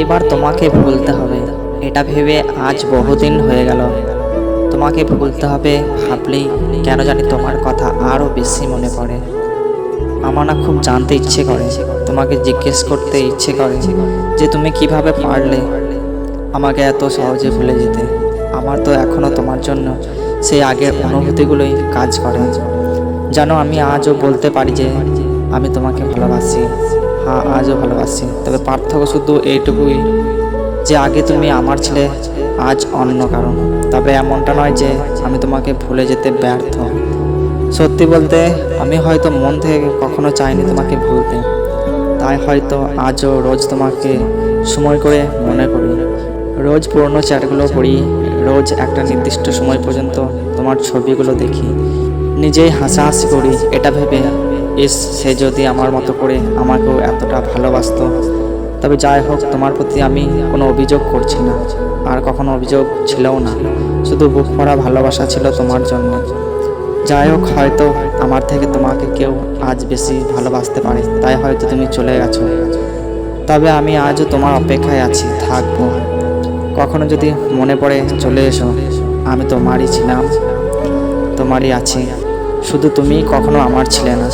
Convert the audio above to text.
এবার তোমাকে ভুলতে হবে। এটা ভেবে আজ বহুদিন হয়ে গেল। তোমাকে ভুলতে হবে ভাবলেই কেন জানি তোমার কথা আরও বেশি মনে পড়ে। আমার না খুব জানতে ইচ্ছে করে, তোমাকে জিজ্ঞেস করতে ইচ্ছে করে যে তুমি কীভাবে পারলে আমাকে এত সহজে ভুলে যেতে। আমার তো এখনও তোমার জন্য সেই আগের অনুভূতিগুলোই কাজ করে। যেন আমি আজও বলতে পারি যে আমি তোমাকে ভালোবাসি। হ্যাঁ আজও ভালোবাসি তবে পার্থক্য শুধু এইটুকুই, যে আগে তুমি আমার ছেলে, আজ অন্য কারণ তবে এমনটা নয় যে আমি তোমাকে ভুলে যেতে ব্যর্থ। সত্যি বলতে, আমি হয়তো মন থেকে কখনো চাইনি তোমাকে ভুলতে। তাই হয়তো আজও রোজ তোমাকে সময় করে মনে করি। রোজ পুরনো চ্যাটগুলো পড়ি, রোজ একটা নির্দিষ্ট সময় পর্যন্ত তোমার ছবিগুলো দেখি। নিজেই হাসাহাসি করি, এটা ভেবে ইস, সে যদি আমার মতো করে আমাকেও এতটা ভালোবাসতো। তবে যাই হোক, তোমার প্রতি আমি কোনো অভিযোগ করছি না, আর কখনো অভিযোগ ছিলও না। শুধু বুক ভরা ভালোবাসা ছিল তোমার জন্য। যাই হোক, হয়তো আমার থেকে তোমাকে কেউ আজ বেশি ভালোবাসতে পারে, তাই হয়তো তুমি চলে গেছো। তবে আমি আজও তোমার অপেক্ষায় আছি, থাকব। কখনো যদি মনে পড়ে চলে এসো, আমি তোমারই ছিলাম, তোমারই আছি। শুধু তুমি কখনো আমার ছিলে না।